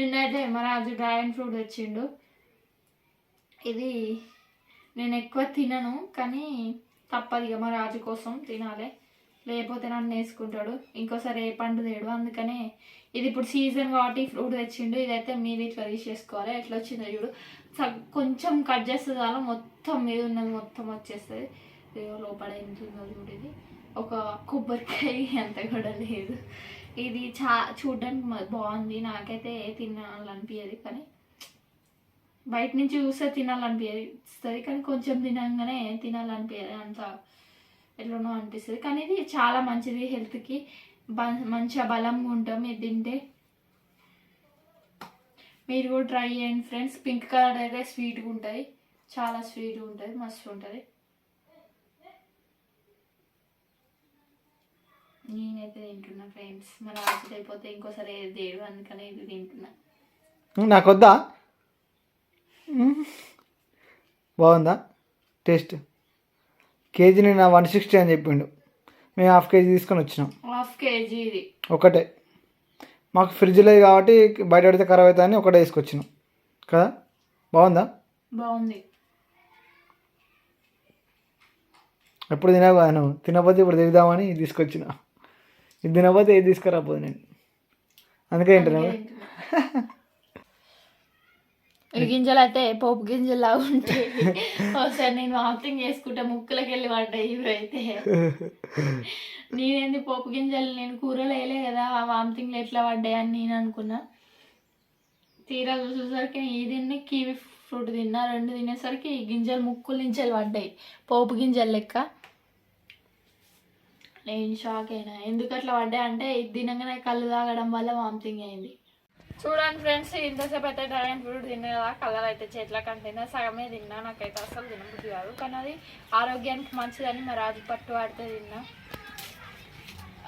నిన్నైతే మా రాజు dragon fruit తెచ్చిండు. ఇది నేను ఎక్కువ తినను కానీ తప్పదు ఇక మా రాజు కోసం తినాలి. లేకపోతే నన్ను వేసుకుంటాడు. ఇంకోసారి ఏ పండు తేడు. అందుకనే ఇది ఇప్పుడు సీజన్ కాబట్టి ఫ్రూట్ తెచ్చిండు. ఇదైతే మీరు ఇట్లా తీసేసుకోవాలి ఎట్లా వచ్చిందో చూడు. కొంచెం కట్ చేస్తే చాలా. మొత్తం మీద ఉన్నది మొత్తం వచ్చేస్తుంది. లోపల ఎంత ఉందో చూడు ఇది. ఒక కొబ్బరికాయ అంత కూడా లేదు. ఇది చా చూడడానికి బాగుంది. నాకైతే తినాలనిపించదు కానీ బయట నుంచి చూస్తే తినాలనిపిస్తుంది కానీ కొంచెం తినంగానే తినాలనిపించదు అంత ఎట్లనో అనిపిస్తుంది. కానీ ఇది చాలా మంచిది హెల్త్కి. బ మంచిగా బలంగా ఉంటాం. ఇది తింటే మీరు కూడా ట్రై చేయండి ఫ్రెండ్స్. పింక్ కలర్ అయితే స్వీట్గా ఉంటుంది. చాలా స్వీట్గా ఉంటుంది. మస్తు ఉంటుంది. నేనైతే తింటున్నా ఫ్రెండ్స్. మరి ఆశ అయిపోతే ఇంకోసారి ఏది తేడు అందుకనే ఇది తింటున్నా. నాకు వద్దా మ్మ్. బాగుందా? టేస్ట్. కేజీ నేను వన్ సిక్స్టీ అని చెప్పిండు. మేము హాఫ్ కేజీ తీసుకొని వచ్చినాం. హాఫ్ కేజీ ఇది. ఒకటే. మాకు ఫ్రిడ్జ్ లేదు కాబట్టి బయట పెడితే ఖరాబ్ అవుతుందని ఒకటే తీసుకొచ్చినాం. కదా? బాగుందా? బాగుంది. ఎప్పుడు కదా నువ్వు? తినకపోతే ఇప్పుడు తిందామని తీసుకొచ్చిన. ఇది తినకపోతే ఏది తీసుకురాపోదు నేను. అందుకే తింటున్నా. ఈ గింజలు అయితే పోపు గింజలు లాగా ఉంటాయి. ఒకసారి నేను వామిటింగ్ చేసుకుంటే ముక్కులకి వెళ్ళి పడ్డాయి ఇవైతే నేనేంది పోపు గింజలు నేను కూరలు వేయలే కదా ఆ వామిటింగ్లు ఎట్లా పడ్డాయి అని నేను అనుకున్నా. తీరా చూసేసరికి ఈ తిన్ని కివి ఫ్రూట్ తిన్నా రెండు తినేసరికి ఈ గింజలు ముక్కుల నుంచి పడ్డాయి. పోపు గింజలు లెక్క. నేను షాక్ అయినా. ఎందుకు అట్లా పడ్డా అంటే తినగానే కళ్ళు తాగడం వల్ల వామిటింగ్ అయింది. చూడండి ఫ్రెండ్స్ ఇంతసేపు అయితే డ్రాగన్ ఫ్రూట్ తిన్నా కదా కలర్ అయితే చెట్ల కంటే సగమే తిన్నా నాకైతే అసలు తినబుద్ధి కాదు. కానీ అది ఆరోగ్యానికి మంచిదని మా రాజు పట్టు వాడితే తిన్నా.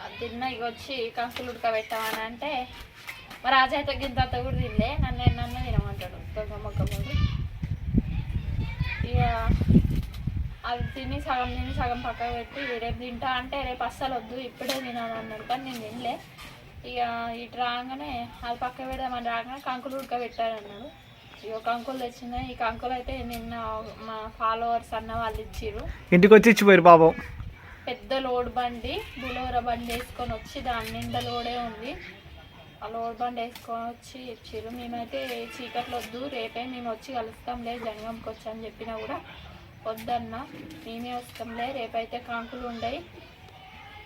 అది తిన్నా ఇక వచ్చి కంకులు ఉడకబెట్టామని అంటే మా రాజు అయితే గింత కూడా తినలే. నన్ను నన్ను తినమంటాడు. దొంగ మొక్కమూడు ఇక అది తిని సగం తిని సగం పక్కకు పెట్టి రేపు తింటా అంటే రేపు అస్సలు వద్దు ఇప్పుడే తినాను అన్నాడు. కానీ నేను తినలే. ఇక ఇటు రాగానే అది పక్క పెడదామని రాగానే కంకులు ఉడకబెట్టారు అన్నాడు ఇక కంకులు తెచ్చిన ఈ కంకులు అయితే నిన్న మా ఫాలోవర్స్ అన్న వాళ్ళు ఇచ్చిర్రు. ఇంటికి వచ్చి ఇచ్చిపోయారు పాపం. పెద్ద లోడ్ బండి బులోర బండి వేసుకొని వచ్చి దాని నిండా లోడే ఉంది. ఆ లోడ్ బండి వేసుకొని వచ్చి ఇచ్చిర్రు. మేమైతే చీకట్లో వద్దు రేపే మేము వచ్చి కలుస్తాంలే జనగంకి వచ్చి అని చెప్పినా కూడా వద్దన్న. మేమే వస్తాంలే రేపైతే కంకులు ఉండయి.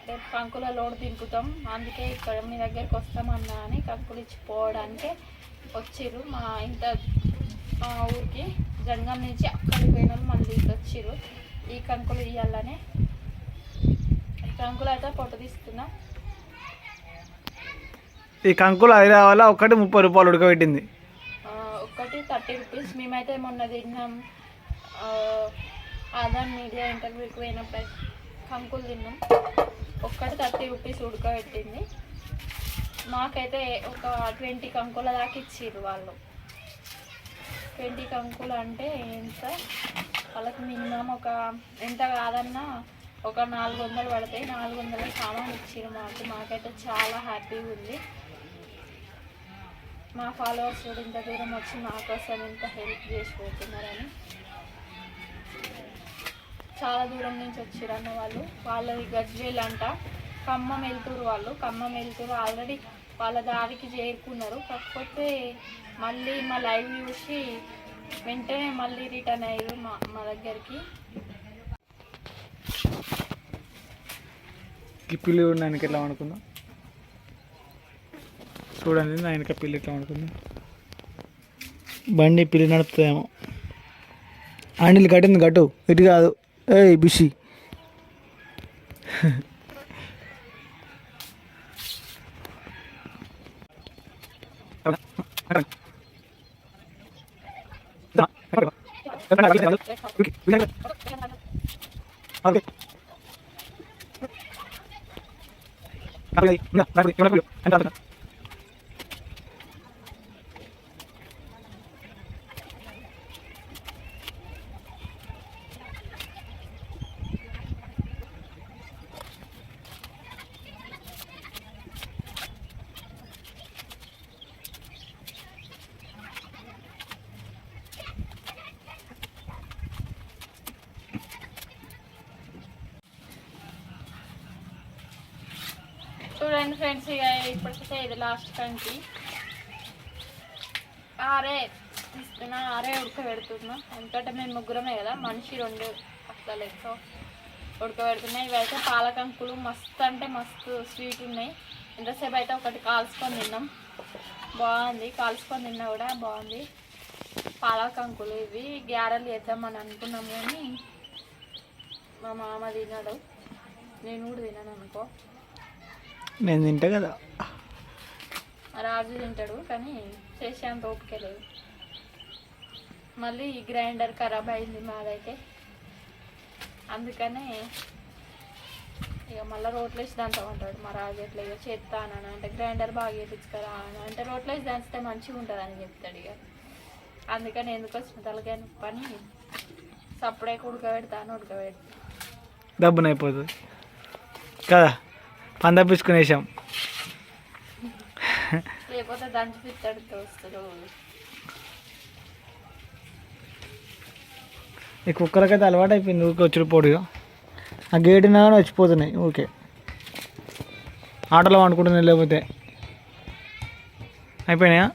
రేపు కంకుల లోడ్ దింపుతాం. అందుకే ఇక్కడ మీ దగ్గరికి వస్తామన్నా అని కంకులు ఇచ్చిపోవడానికి వచ్చిర్రు. మా ఇంత మా ఊరికి జనగం నుంచి అక్కడికి పోయిన మళ్ళీ ఇటు వచ్చిర్రు. ఈ కంకులు ఇవ్వాలనే ఈ కంకులు అయితే పొట్టు తీస్తున్నా. ఈ కంకులు హైదరాబాద్లో ఒకటి ముప్పై రూపాయలు ఉడకబెట్టింది. ఆ, ఒక్కటి థర్టీ రూపీస్. మేమైతే మొన్న తిన్నాం. ఆధార్ మీడియా ఇంటర్వ్యూకి పోయినప్పుడు కంకులు తిన్నాం. ఒక్కటి థర్టీ రూపీస్ ఉడకబెట్టింది మాకైతే ఒక ట్వంటీ కంకుల దాకా ఇచ్చారు వాళ్ళు. ట్వంటీ కంకులు అంటే ఎంత? వాళ్ళకి మినిమం ఒక ఎంత కాదన్నా ఒక నాలుగు వందలు పడతాయి. నాలుగు వందల సామాన్ ఇచ్చారు మాకు. మాకైతే చాలా హ్యాపీగా ఉంది. మా ఫాలోవర్స్ కూడా ఇంత దూరం వచ్చి మాకోసం ఎంత ఇంత హెల్ప్ చేసిపోతున్నారని. చాలా దూరం నుంచి వచ్చారు అన్న వాళ్ళు. వాళ్ళది గజ్వేల్ అంట. ఖమ్మం వెళ్తురు వాళ్ళు. ఖమ్మం వెళ్తురు ఆల్రెడీ వాళ్ళ దారికి చేరుకున్నారు. కాకపోతే మళ్ళీ మా లైవ్ చూసి వెంటనే మళ్ళీ రిటర్న్ అయ్యారు మా మా దగ్గరికి. పిల్లి కూడా ఆయనకి ఎట్లా వండుకుందాం? చూడండి నా వెనక పిల్లి ఎట్లా అనుకుందాం బండి పిల్లి నడుపుతుందేమో. హ్యాండిల్ కట్టింది గట్టు ఇటు కాదు. এই বিশি Enggak, enggak, enggak, enggak, enggak, enggak, enggak, చూడండి ఫ్రెండ్స్ ఇక ఇప్పటికైతే ఇది లాస్ట్ కంకి. ఆరే తీసుకున్నా ఆరే ఉడకబెడుతున్నా. ఎందుకంటే మేము ముగ్గురమే కదా మనిషి రెండు అట్లా లెక్క ఉడకబెడుతున్నాయి ఇవైతే పాలకంకులు మస్తు అంటే మస్తు స్వీట్ ఉన్నాయి. ఇంతసేపు అయితే ఒకటి కాల్చుకొని తిన్నాం. బాగుంది. కాల్చుకొని తిన్నా కూడా బాగుంది. పాలకంకులు ఇవి. గ్యారెలు చేద్దామని అనుకున్నాం కానీ మా మామ తిన్నాడు నేను కూడా తిన్నాను అనుకో. నేను తింటా కదా. రాజు తింటాడు కానీ చేసేంత ఓపిక లేదు. మళ్ళీ గ్రైండర్ ఖరాబ్ అయింది మాదైతే. అందుకనే ఇక మళ్ళీ రోట్లేసి దంచమంటాడు మా రాజు ఎట్లా ఇక చేస్తానని అంటే గ్రైండర్ బాగా చేపించుకరా అని అంటే రోట్లేసి దంచితే మంచిగా ఉంటుంది అని చెప్తాడు ఇక. అందుకని ఎందుకు వచ్చిన తలకాయ పని సప్పుడే ఉడకబెడతాను ఉడకబెడతా. డబ్బున అయిపోతుంది కదా. తోస్తాడు ఈ కుక్కలకైతే అలవాటు అయిపోయింది ఊరికే వచ్చి పొడిగా ఆ గేట్ నా వచ్చిపోతున్నాయి ఊరికే. ఆటోలో వండుకుంటున్నాయి లేకపోతే. అయిపోయినాయా?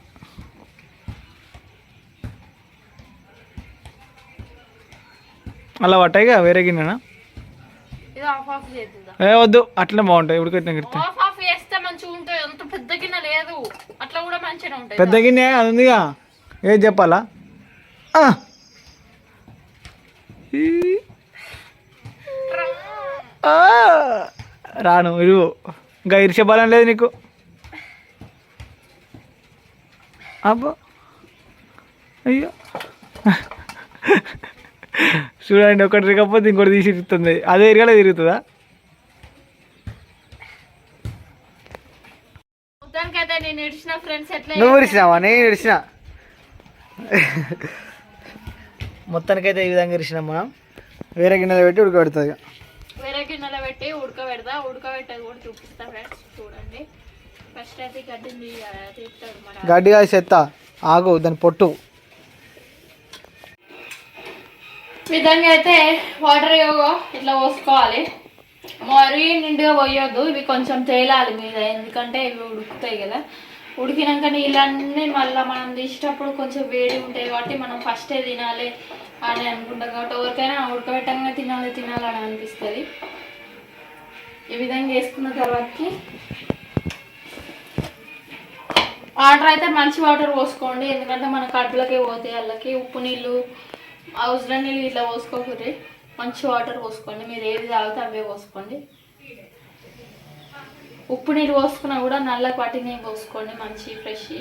అలా పట్టాయిగా వేరే గిన్నెనా? ఇది ఆఫ్ ఆఫ్ చేద్దా ఏ వద్దు అట్లనే బాగుంటాయి ఉడికెట్టిన గిడితే ఆఫ్ ఆఫ్ చేస్తే మంచిగా ఉంటుంది అంత పెద్ద గిన్నె లేదు. అట్లా కూడా మంచిగా ఉంటుంది పెద్ద గిన్నె అది ఉందిగా. ఏది చెప్పాలా. రాను ఇరుగు. ఇంకా ఇరిసే బలం లేదు నీకు. అబ్బో. అయ్యో. చూడండి ఒకటి తిరగకపోతే ఇంకోటి తీసి ఇరుతుంది అదే ఇరగలే తిరుగుతుందా? నువ్వు ఇరిచినావా నేను ఇరిచిన మొత్తానికైతే ఈ విధంగా ఇరిచినాం మనం. వేరే గిన్నెలో పెట్టి ఉడకబెడుతుంది. వేరే గిన్నెలో పెట్టి ఉడకబెడతా. ఉడకబెట్టేది కూడా చూపిస్తా ఫ్రెండ్స్ చూడండి. ఫస్ట్ అయితే మన గడ్డిగా చెత్త ఆగు దాని పొట్టు. విధంగా అయితే వాటర్ యోగో ఇట్లా పోసుకోవాలి. మరీ నిండుగా పోయొద్దు ఇవి కొంచెం తేలాలి మీద ఎందుకంటే ఇవి ఉడుకుతాయి కదా. ఉడికినాక నీళ్ళన్నీ మళ్ళీ మనం తీసేటప్పుడు కొంచెం వేడి ఉంటాయి కాబట్టి మనం ఫస్టే తినాలి అని అనుకుంటాం కాబట్టి ఎవరికైనా ఉడకబెట్టంగా తినాలి తినాలి అని అనిపిస్తుంది. ఈ విధంగా వేసుకున్న తర్వాతకి వాటర్ అయితే మంచి వాటర్ పోసుకోండి ఎందుకంటే మన కడుపులకే పోతాయి వాళ్ళకి ఉప్పు నీళ్ళు అవసరం నీళ్ళు ఇట్లా పోసుకోకూడదు మంచి వాటర్ పోసుకోండి. మీరు ఏది తాగితే అవే పోసుకోండి. ఉప్పు నీళ్ళు పోసుకున్నా కూడా నల్ల పట్టినవి పోసుకోండి. మంచి ఫ్రెష్.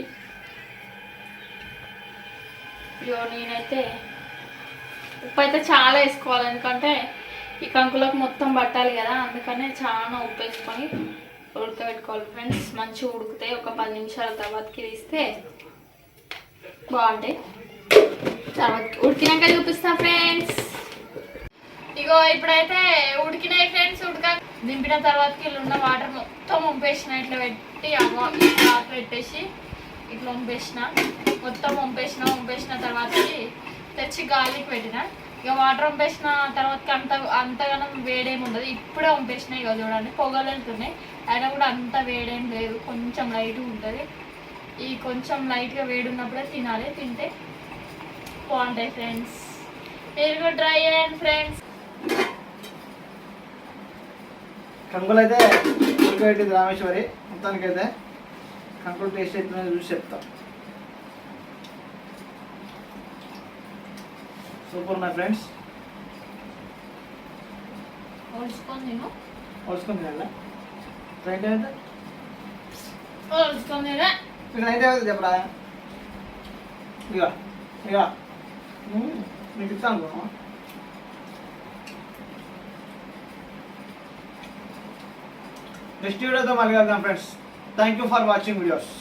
ఇయో నేనైతే ఉప్పు అయితే చాలా వేసుకోవాలి. ఎందుకంటే ఈ కంకులకు మొత్తం పట్టాలి కదా. అందుకనే చాలా ఉప్పు వేసుకొని ఉడకబెట్టుకోవాలి. ఫ్రెండ్స్ మంచిగా ఉడికితే ఒక పది నిమిషాల తర్వాతకి తీస్తే బాగుంటాయి. ఉడికినాక చూపిస్తా ఫ్రెండ్స్ ఇగో ఇప్పుడైతే ఉడికినాయి ఫ్రెండ్స్ ఉడక దింపిన తర్వాతకి ఇట్లా ఉన్న వాటర్ మొత్తం వంపేసిన ఇట్లా పెట్టి వాటర్ పెట్టేసి ఇట్లా వంపేసిన. మొత్తం వంపేసిన వంపేసిన తర్వాతకి తెచ్చి గాలికి పెట్టిన. ఇక వాటర్ వంపేసిన తర్వాతకి అంత అంతగానం వేడేమి ఉండదు ఇప్పుడే వంపేసిన ఇక చూడండి పొగలు వెళ్తున్నాయి. అయినా కూడా అంత వేడేం లేదు. కొంచెం లైట్గా ఉంటుంది. ఈ కొంచెం లైట్గా వేడి ఉన్నప్పుడే తినాలి. తింటే బాగుంటాయి ఫ్రెండ్స్ మీరు కూడా ట్రై చేయండి ఫ్రెండ్స్ కంకులు అయితే ఉడకబెట్టింది రామేశ్వరి. మొత్తానికైతే కంకులు టేస్ట్ ఎట్లా చూసి చెప్తా. సూపర్ ఉన్నాయి ఫ్రెండ్స్ ఓల్చుకొని తిను. వస్తుంది కదా ట్రైన్ అయితే ఓల్చుకొని తినే. నైట్ అయితే చెప్పరా? ఇక ఇక ఉమ్, ఇస్తాను నెక్స్ట్ వీడియోతో మళ్ళీ కలుద్దాం friends thank you for watching videos